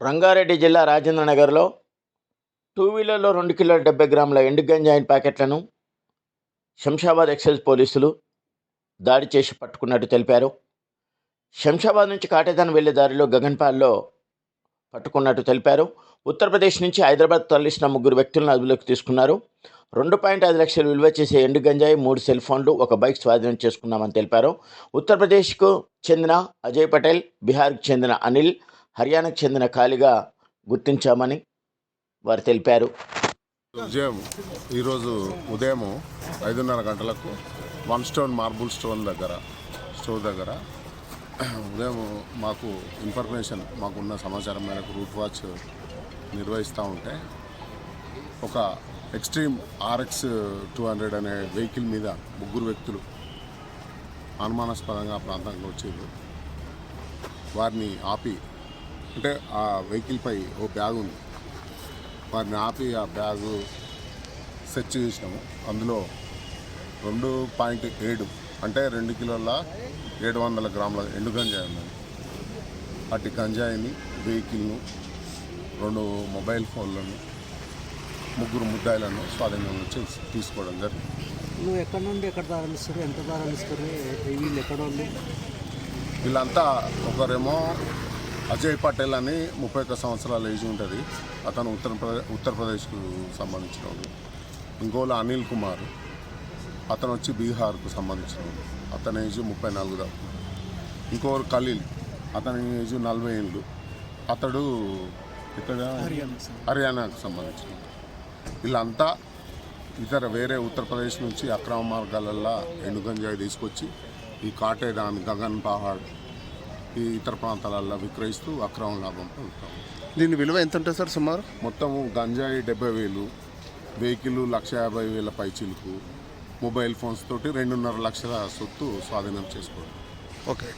రంగారెడ్డి జిల్లా రాజేంద్ర నగర్లో టూ వీలర్లో రెండు కిలోల డెబ్బై గ్రాముల ఎండు గంజాయిన్ ప్యాకెట్లను శంషాబాద్ ఎక్సైజ్ పోలీసులు దాడి చేసి పట్టుకున్నట్టు తెలిపారు. శంషాబాద్ నుంచి కాటేదాన్ వెళ్ళే దారిలో గగన్పాల్లో పట్టుకున్నట్టు తెలిపారు. ఉత్తరప్రదేశ్ నుంచి హైదరాబాద్ తరలిసిన ముగ్గురు వ్యక్తులను అదుపులోకి తీసుకున్నారు. రెండు పాయింట్ ఐదు లక్షలు విలువ చేసే ఎండు గంజాయి మూడు సెల్ ఫోన్లు ఒక బైక్ స్వాధీనం చేసుకున్నామని తెలిపారు. ఉత్తరప్రదేశ్కు చెందిన అజయ్ పటేల్ బీహార్కు చెందిన అనిల్ హర్యానాకు చెందిన ఖాళీగా గుర్తించామని వారు తెలిపారు. ఉదయం ఈరోజు ఉదయం ఐదున్నర గంటలకు వన్ స్టోన్ మార్బుల్ స్టోన్ దగ్గర స్టోర్ దగ్గర ఉదయం మాకు ఇన్ఫర్మేషన్ మాకున్న సమాచారం మేరకు రూట్ వాచ్ నిర్వహిస్తూ ఉంటే ఒక ఎక్స్ట్రీమ్ ఆర్ఎక్స్ టూ హండ్రెడ్ అనే వెహికల్ మీద ముగ్గురు వ్యక్తులు అనుమానాస్పదంగా ఆ ప్రాంతానికి వచ్చారు. వారిని ఆపి అంటే ఆ వెహికల్పై ఓ బ్యాగ్ ఉంది. వారిని ఆపి ఆ బ్యాగు సెర్చ్ చేసినాము. అందులో రెండు పాయింట్ ఏడు అంటే రెండు కిలోల ఏడు వందల గ్రాముల ఎండు గంజాయి ఉన్నది. అట్టి గంజాయిని వెహికల్ను రెండు మొబైల్ ఫోన్లను ముగ్గురు ముద్దాయిలను స్వాధీనంలో చేసి తీసుకోవడం జరిగింది. నువ్వు ఎక్కడ నుండి ఎక్కడ ప్రారంభిస్తారు ఎంత ప్రారంభిస్తారు వీళ్ళు ఎక్కడ వాళ్ళు వీళ్ళంతా ఒకరేమో అజయ్ పటేల్ అని ముప్పై ఒక్క సంవత్సరాల ఏజ్ ఉంటుంది. అతను ఉత్తరప్రదేశ్ ఉత్తరప్రదేశ్కు సంబంధించిన వాడు ఇంకోళ్ళు అనిల్ కుమార్. అతను వచ్చి బీహార్కు సంబంధించిన వాడు అతని ఏజ్ ముప్పై నాలుగు దాకా. ఇంకోరు ఖలీల్. అతని ఏజ్ నలభై ఏళ్ళు. అతడు ఇక్కడ హర్యానాకు సంబంధించిన. వీళ్ళంతా ఇతర వేరే ఉత్తరప్రదేశ్ నుంచి అక్రమ మార్గాలల్లో ఎండు గంజాయి తీసుకొచ్చి ఈ కాటేదాన్ గగన్ పహాడ్ ఈ ఇతర ప్రాంతాలలో విక్రయిస్తూ అక్రమ లాభం పొందుతాం. దీని విలువ ఎంత ఉంటుంది సార్ సుమారు? మొత్తము గంజాయి డెబ్బై వేలు వెహికల్ లక్ష యాభై వేల పైచీలకు మొబైల్ ఫోన్స్ తోటి రెండున్నర లక్షల సొత్తు స్వాధీనం చేసుకోవడం. ఓకే